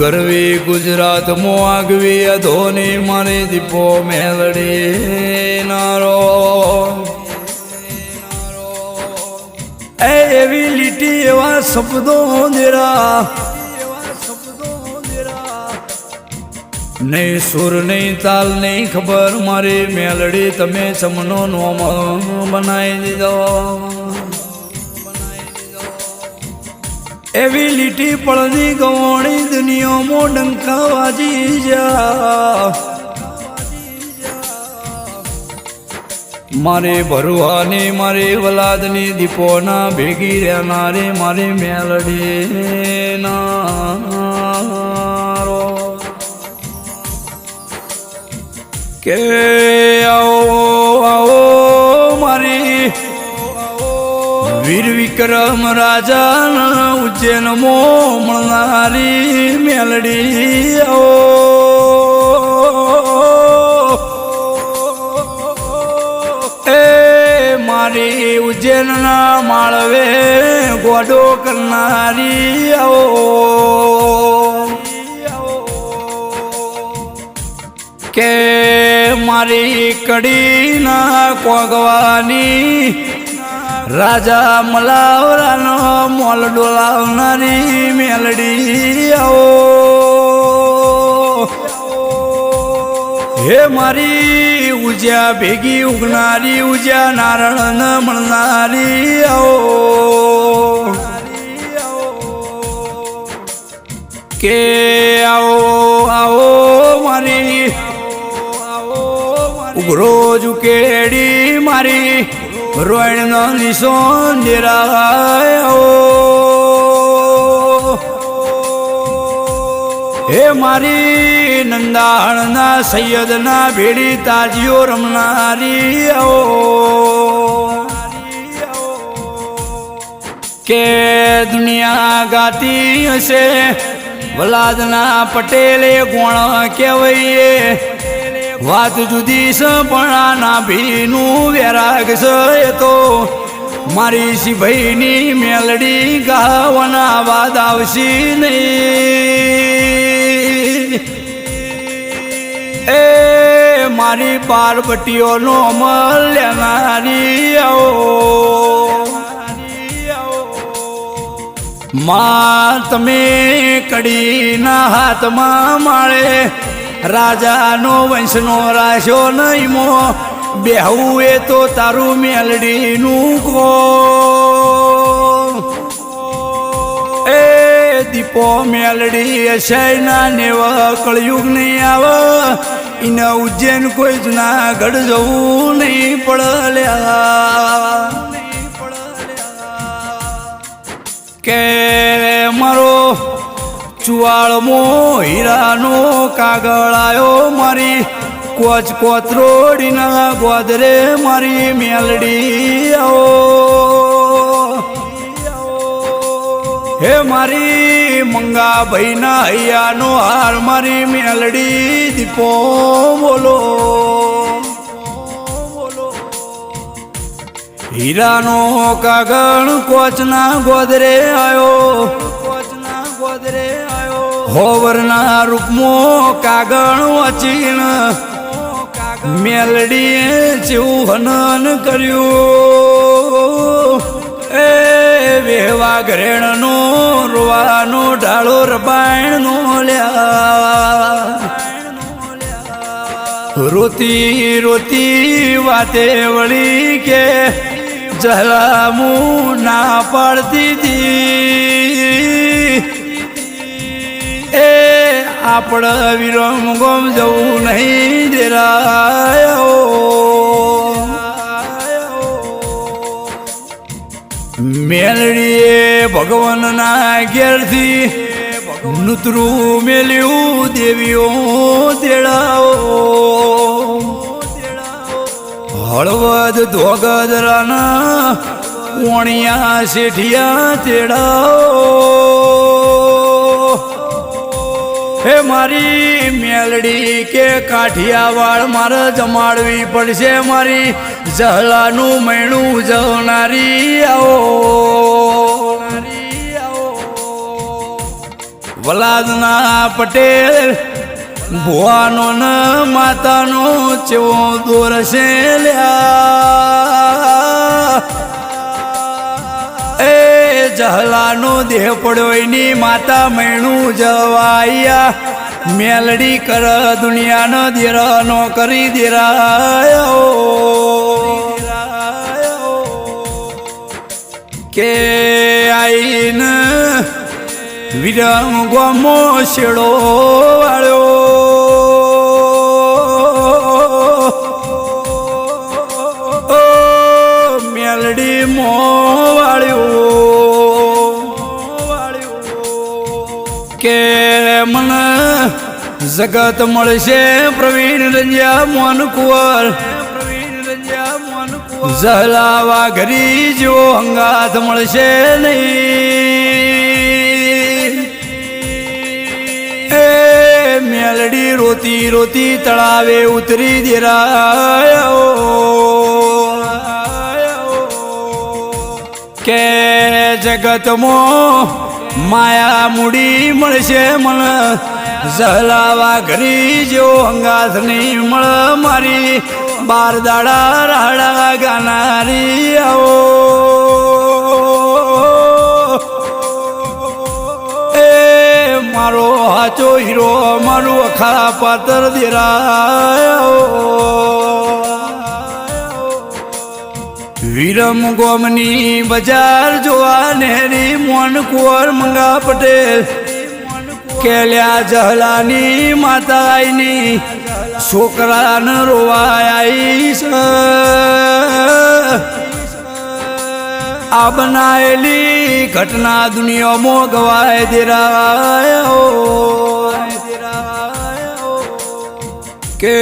ગરવી ગુજરાત આગવી અધોની મારી દીપો મેલડી નારો. એ એવી લીટી એવા શબ્દો દેરા નહીં સુર, નહીં તાલ, નહીં ખબર મારી મેલડી. તમે ચમનો નોમ બનાવી દીધો. એવી લીટી પળની ગવાણી દુનિયામાં ડંકા વાજી જા. મારે ભરવાની મારી વલાદની દીપોના ભેગી રહેનારી મારી મેલડી નારો કે આવો વીર વિક્રમ રાજા ઉજ્જૈન મળનારી મેલડી ઓ એ મારી ઉજ્જૈનના માળવે ગોડો કરનારી આવો કે મારી કડીના કોગવાની રાજા મલાવરાનો મોલ ડોલાવનારી મેલડી આવો. હે મારી ઉજ્યા ભેગી ઉગનારી, ઉજ્યા નારણ મળનારી આવો. કે આવો આવો મારી ઉઘરો જુકેડી મારી. રોયણનો નિશોન નિરાયો. હે મારી નંદાણના સૈયદના ભેડી તાજીઓ રમનારી કે દુનિયા ગાતી હશે, વલાદના પટેલે ગુણ કહેવાય વાત જુદી છે, પણ આના ભીનું વેરાગ તો. મારી સિભાઈની મેલડી ગાવાના વાદ આવશે નહીં. એ મારી પાર્વતીઓનો અમલ લેનારી આવો. મા, તમે કડીના હાથમાં માળે રાજાનો વંશનો રાશો નહીં મો બેહવું એ તો તારું મેલડીનું કો એ દીપો મેલડી અશાયના ને કળયુગ નહીં આવે. ઇને ઉજ્જૈન કોઈ જુનાગઢ જવું નહીં પડલ્યા. કે ચુવાળમો હીરાનો કાગળ આવ્યો મારી, કોચ કોતરોડીના ગોદરે મારી મેલડી હે મારી મંગા ભાઈના હૈયાનો હાર, મારી મેલડી દીપો બોલો. હીરાનો કાગળ કોચના ગોદરે આયો. કોચના ગોદરે હોવરના રૂપમો કાગળ વચીણ મેલડીએ જેવું હનન કર્યું. એ વેવા ઘરેણનો, રોવાનો ઢાળો રબાયણનો લ્યા. રોતી રોતી વાતે વળી કે જલામું ના પાડતી હતી એ આપણા વિરમ ગોમ જવું નહીં દેરાયો. મેલડીએ ભગવાનના ઘેરથી નૂતરું મેલ્યું દેવીઓ તેડાઓ. હળવદ ધોગદરાના ઓણિયા શેઠિયા તેડાવો હે મારી મેલડી કે કાઠિયાવાડ મારે જમાડવી પડશે મારી. જહલાનું મૈણું જવનારી આવો વલાદના પટેલ, ભુવાનો ન, માતાનો ચેવો દોરશે લ્યા. એ જહલાનો દેહ પડ્યો એની માતા મૈણું જવાયા મેલડી કર દુનિયાનો દેરાનો કરી દેરાયો. કે આઈને વિરમ ગમો શેડો વાળ્યો. મેલડી મો જગત મળશે પ્રવીણ રંજ્યા મોન કુંવર. જહલાવા ઘરી જેવો હંગાત મળશે નહીં. એ મેલડી રોતી રોતી તળાવે ઉતરી દેરાયો. કે જગતમાં માયા મૂડી મળશે મન. જહલાવા ઘરી જેવો હંગાથ નહીં મળ મારી, બાર દાડા રાડા ગાનારી આવો. એ મારો હાચો હીરો, મારું અખા પાતર દેરાયો વિરમ ગોમની બજાર જોવા નેરી મોન કુંવર મંગા પટેલ કેલ્યા જહલાની માતાઈની છોકરાને રોવાઈશ આ બનાયેલી ઘટના દુનિયામાં ગવાય દેરાયો કે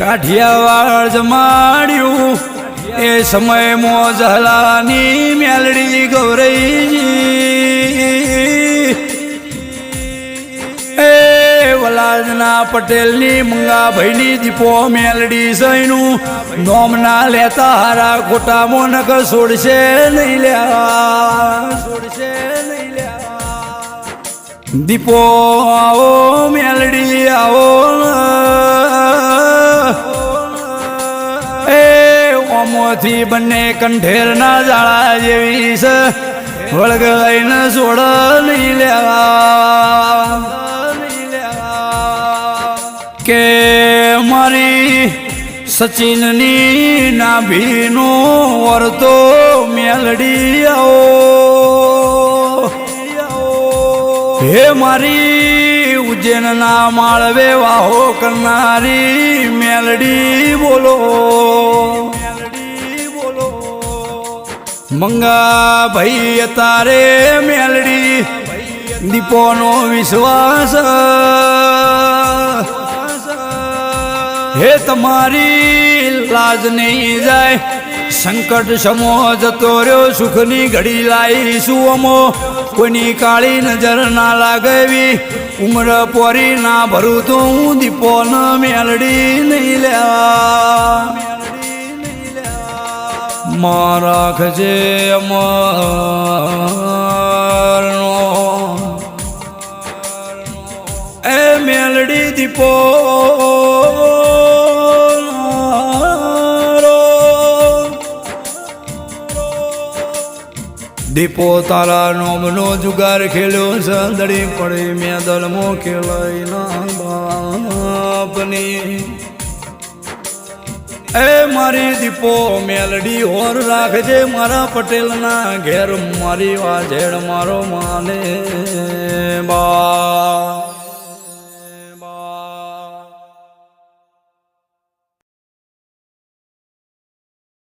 કાઠિયાવાડ જમાડ્યું એ સમય મોજલાની મેલડી ગૌરઈજી એ વલાદના પટેલની મંગાભાઈની દીપો મેલડી સૈનું નોમ ના લેતા હારા ખોટા મોનક છોડશે નહીં લ્યા. છોડશે નહીં લ્યા. દીપો આવો મેલડી આવો ઓમોથી બંને કંઠેરના જાળા જેવી છે. વળગાઈને સોડ નહીં લેવા. કે મારી સચિનની નાભીનો વર્તો મેલડી આવો. હે મારી ઉજ્જૈનના માળવે વાહો કરનારી મેલડી બોલો. મંગા ભાઈ તારે મેલડી, દીપોનો વિશ્વાસ. હે તમારી લાજ નહીં જાય, સંકટ સમો જતો રહ્યો, સુખની ઘડી લાવીશું અમો. કોઈની કાળી નજર ના લાગવી, ઉમર પોરી ના ભરું તો હું દીપો ન મેલડી નહીં લેવા મારા ખજે અમરનો. એ મેલડી દીપો દીપો તારા નોમનો જુગાર ખેલ્યો સાંદડી પડી મેં દલમો ખેલાઈ ના બાપની. એ મારી દીપો મેલડી હોર રાખજે મારા પટેલના ઘેર. મારી વાજેડ મારો માને બા.